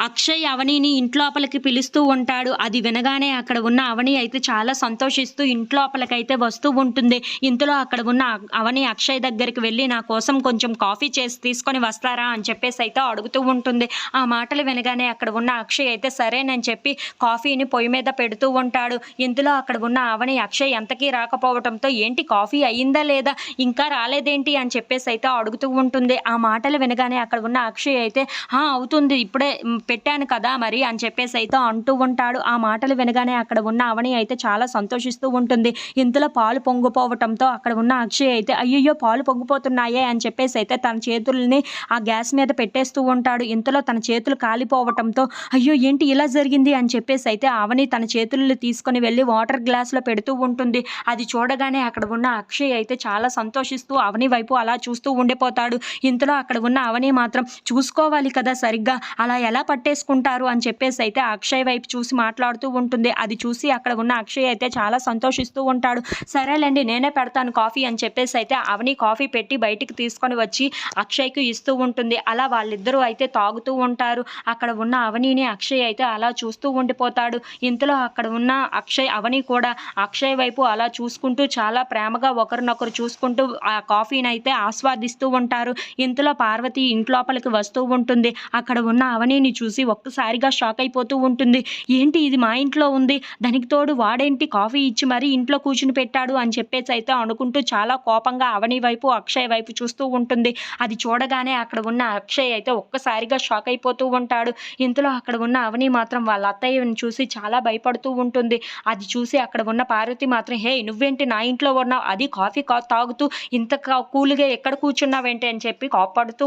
అక్షయ్ అవనిని ఇంట్లోపలికి పిలుస్తూ ఉంటాడు. అది వినగానే అక్కడ ఉన్న అవని అయితే చాలా సంతోషిస్తూ ఇంట్లోపలికైతే వస్తూ ఉంటుంది. ఇంతలో అక్కడ ఉన్న అవని అక్షయ్ దగ్గరికి వెళ్ళి నా కోసం కొంచెం కాఫీ చేసి తీసుకొని వస్తారా? అని చెప్పేసి అయితే అడుగుతూ ఉంటుంది. ఆ మాటలు వినగానే అక్కడ ఉన్న అక్షయ్ అయితే సరేనని చెప్పి కాఫీని పొయ్యి మీద పెడుతూ ఉంటాడు. ఇంతలో అక్కడ ఉన్న అవని అక్షయ్ ఎంతకీ రాకపోవడంతో ఏంటి కాఫీ అయ్యిందా లేదా? ఇంకా రాలేదేంటి? అని చెప్పేసి అయితే అడుగుతూ ఉంటుంది. ఆ మాటలు వినగానే అక్కడ ఉన్న అక్షయ్ అయితే అవుతుంది. ఇప్పుడే పెట్టాను కదా మరి అని చెప్పేసి అయితే అంటూ ఉంటాడు. ఆ మాటలు వినగానే అక్కడ ఉన్న అవని అయితే చాలా సంతోషిస్తూ ఉంటుంది. ఇంతలో పాలు పొంగిపోవటంతో అక్కడ ఉన్న అక్షయ్ అయితే అయ్యయ్యో పాలు పొంగిపోతున్నాయే అని చెప్పేసి అయితే తన చేతుల్ని ఆ గ్యాస్ మీద పెట్టేస్తూ ఉంటాడు. ఇంతలో తన చేతులు కాలిపోవటంతో అయ్యో ఏంటి ఇలా జరిగింది అని చెప్పేసి అయితే అవని తన చేతులను తీసుకొని వెళ్ళి వాటర్ గ్లాస్లో పెడుతూ ఉంటుంది. అది చూడగానే అక్కడ ఉన్న అక్షయ్ అయితే చాలా సంతోషిస్తూ అవని వైపు అలా చూస్తూ ఉండిపోతాడు. ఇంతలో అక్కడ ఉన్న అవని మాత్రం చూసుకోవాలి కదా సరిగ్గా. అలా ఎలా పట్టేసుకుంటారు అని చెప్పేసి అయితే అక్షయ్ వైపు చూసి మాట్లాడుతూ ఉంటుంది. అది చూసి అక్కడ ఉన్న అక్షయ్ అయితే చాలా సంతోషిస్తూ ఉంటాడు. సరేలేండి నేనే పెడతాను కాఫీ అని చెప్పేసి అయితే అవని కాఫీ పెట్టి బయటికి తీసుకొని వచ్చి అక్షయ్కి ఇస్తూ ఉంటుంది. అలా వాళ్ళిద్దరూ అయితే తాగుతూ ఉంటారు. అక్కడ ఉన్న అవనిని అక్షయ్ అయితే అలా చూస్తూ ఉండిపోతాడు. ఇంతలో అక్కడ ఉన్న అక్షయ్ అవని కూడా అక్షయ్ వైపు అలా చూసుకుంటూ చాలా ప్రేమగా ఒకరినొకరు చూసుకుంటూ ఆ కాఫీని అయితే ఆస్వాదిస్తూ ఉంటారు. ఇంతలో పార్వతి ఇంట్లోపలికి వస్తూ ఉంటుంది. అక్కడ ఉన్న అవనిని చూసి ఒక్కసారిగా షాక్ అయిపోతూ ఉంటుంది. ఏంటి ఇది మా ఇంట్లో ఉంది? దానికి తోడు వాడేంటి కాఫీ ఇచ్చి మరీ ఇంట్లో కూర్చుని పెట్టాడు అని చెప్పేసి అయితే అనుకుంటూ చాలా కోపంగా అవని వైపు అక్షయ్ వైపు చూస్తూ ఉంటుంది. అది చూడగానే అక్కడ ఉన్న అక్షయ్ అయితే ఒక్కసారిగా షాక్ అయిపోతూ ఉంటాడు. ఇంతలో అక్కడ ఉన్న అవని మాత్రం వాళ్ళ అత్తయ్యని చూసి చాలా భయపడుతూ ఉంటుంది. అది చూసి అక్కడ ఉన్న పార్వతి మాత్రం హే నువ్వేంటి నా ఇంట్లో ఉన్నావు? అది కాఫీ కా తాగుతూ ఇంత కూల్గా ఎక్కడ కూర్చున్నావేంటి? అని చెప్పి కోపడుతూ